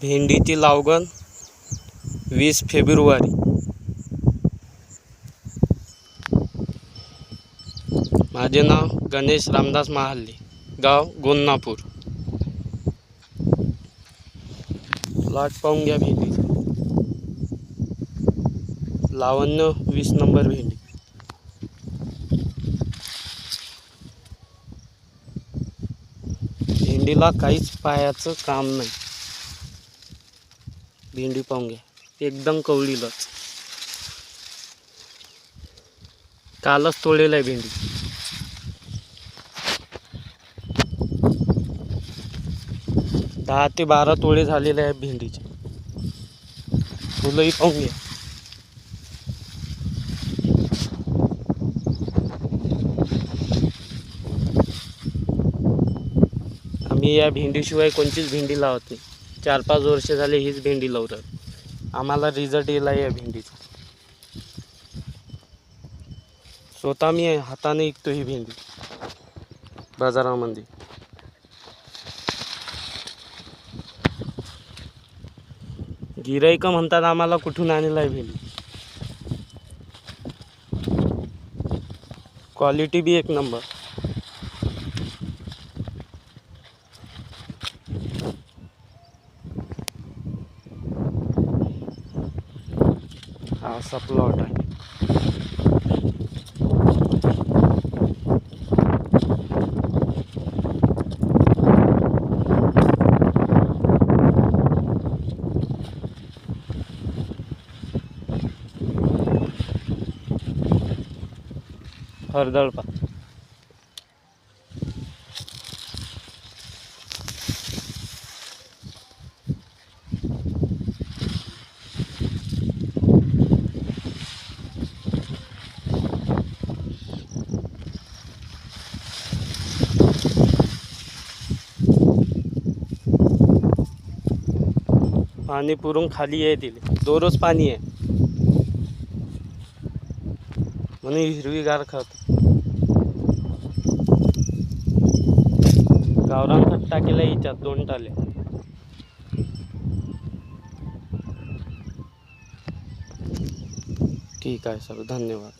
भेंडीची लावगण वीस फेब्रुवारी. माझे नाव गणेश रामदास महाल्ले गाव गोन्नापूर. प्लॉट पाहून घ्या भेंडी. लावण्य वीस नंबर भेंडी. भेंडीला काहीच पायाचं काम नाही. भेंडी पाहून घ्या. एकदम कवळीलच कालच तोडलेलं आहे भेंडी. दहा ते बारा तोडे झालेले आहे भेंडीचे. फुलंही पाहून घ्या. आम्ही या भेंडीशिवाय कोणतीच भेंडी लावत नाही. चार पाच वर्ष झाले हीच भेंडी लावतात. आम्हाला रिझल्ट येला या भेंडीचा. स्वतः मी हाताने विकतो ही भेंडी. बाजारामध्ये. गिराईक म्हणतात आम्हाला कुठून आणलेला आहे भेंडी. क्वालिटी बी एक नंबर हा असा प्लॉट आहे पाणी पुरून खाली आहे तिले दररोज पाणी आहे म्हणून हिरवीगार खत. गावरान खत टाकेला हिच्यात दोन टाले. ठीक आहे सर धन्यवाद.